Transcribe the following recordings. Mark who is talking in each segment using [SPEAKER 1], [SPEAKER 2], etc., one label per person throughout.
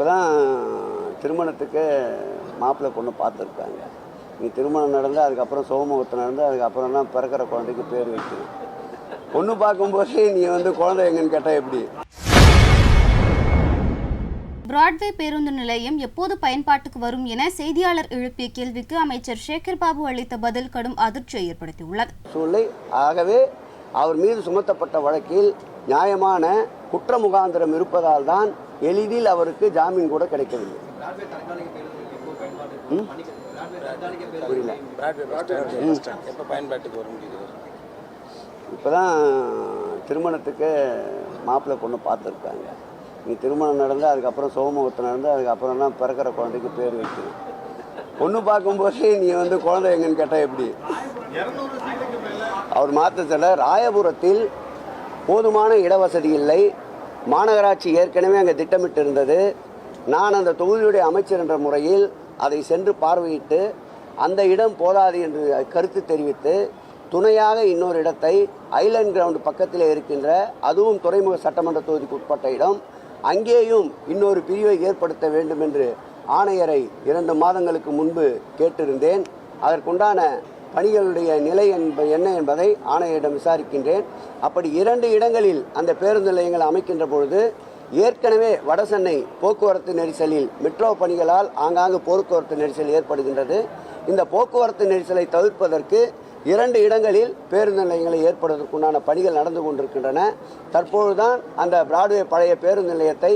[SPEAKER 1] இப்போ தான் திருமணத்துக்கு மாப்பிள்ளை பொண்ணு பார்த்துருக்காங்க. நீ திருமணம் நடந்து அதுக்கப்புறம் சோமுகத்து நடந்து அதுக்கப்புறம் தான் பிறக்கிற குழந்தைக்கு பேர் வைக்கணும் பொண்ணு பார்க்கும்போதே நீ வந்து குழந்தை எங்கன்னு கேட்டால் எப்படி?
[SPEAKER 2] பிராட்வே பேருந்து நிலையம் எப்போது பயன்பாட்டுக்கு வரும் என செய்தியாளர் எழுப்பிய கேள்விக்கு அமைச்சர் சேகர் பாபு அளித்த பதில் கடும் அதிர்ச்சியை ஏற்படுத்தியுள்ளது.
[SPEAKER 1] சூழ்நிலை ஆகவே அவர் மீது சுமத்தப்பட்ட வழக்கில் நியாயமான குற்ற முகாந்திரம் இருப்பதால் தான் எளிதில் அவருக்கு ஜாமீன் கூட கிடைக்கவில்லை. புரியல. இப்போ தான் திருமணத்துக்கு மாப்பிள்ளை பொண்ணு பார்த்துருக்காங்க. நீ திருமணம் நடந்து அதுக்கப்புறம் சோமுகத்து நடந்து அதுக்கப்புறம் தான் பிறக்கிற குழந்தைக்கு பேர் வைக்கணும். பொண்ணு பார்க்கும்போது நீ வந்து குழந்தை எங்கன்னு கேட்டால் எப்படி? அவர் மாற்றத்தில் ராயபுரத்தில் போதுமான இடவசதி இல்லை. மாநகராட்சி ஏற்கனவே அங்கே திட்டமிட்டு இருந்தது நான் அந்த தொகுதியுடைய அமைச்சர் என்ற முறையில் அதை சென்று பார்வையிட்டு அந்த இடம் போதாது என்று கருத்து தெரிவித்து துணையாக இன்னொரு இடத்தை ஐலண்ட் கிரவுண்ட் பக்கத்தில் இருக்கின்ற அதுவும் துறைமுக சட்டமன்ற தொகுதிக்கு உட்பட்ட இடம் அங்கேயும் இன்னொரு பிரிவை ஏற்படுத்த வேண்டும் என்று ஆணையரை இரண்டு மாதங்களுக்கு முன்பு கேட்டிருந்தேன். அதற்குண்டான பணிகளுடைய நிலை என்ப என்ன என்பதை ஆணையரிடம் விசாரிக்கின்றேன். அப்படி இரண்டு இடங்களில் அந்த பேருந்து நிலையங்கள் அமைக்கின்ற பொழுது ஏற்கனவே வடசென்னை போக்குவரத்து நெரிசலில் மெட்ரோ பணிகளால் ஆங்காங்கு போக்குவரத்து நெரிசல் ஏற்படுகின்றது. இந்த போக்குவரத்து நெரிசலை தவிர்ப்பதற்கு இரண்டு இடங்களில் பேருந்து நிலையங்களை ஏற்படுவதற்குண்டான பணிகள் நடந்து கொண்டிருக்கின்றன. தற்பொழுதுதான் அந்த பிராட்வே பழைய பேருந்து நிலையத்தை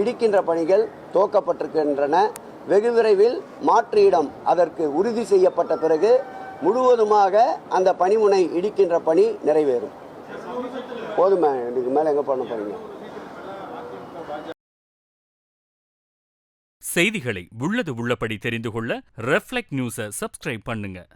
[SPEAKER 1] இடிக்கின்ற பணிகள் துவக்கப்பட்டிருக்கின்றன. வெகு விரைவில் மாற்று இடம் அதற்கு உறுதி செய்யப்பட்ட பிறகு முழுவதுமாக அந்த பணிமுனை இடிக்கின்ற பணி நிறைவேறும். போதுமே இதுக்கு மேலே எங்கே பண்ண போறீங்க?
[SPEAKER 3] செய்திகளை உள்ளது உள்ளபடி தெரிந்து கொள்ள ரெஃப்ளெக்ட் நியூஸை சப்ஸ்கிரைப் பண்ணுங்கள்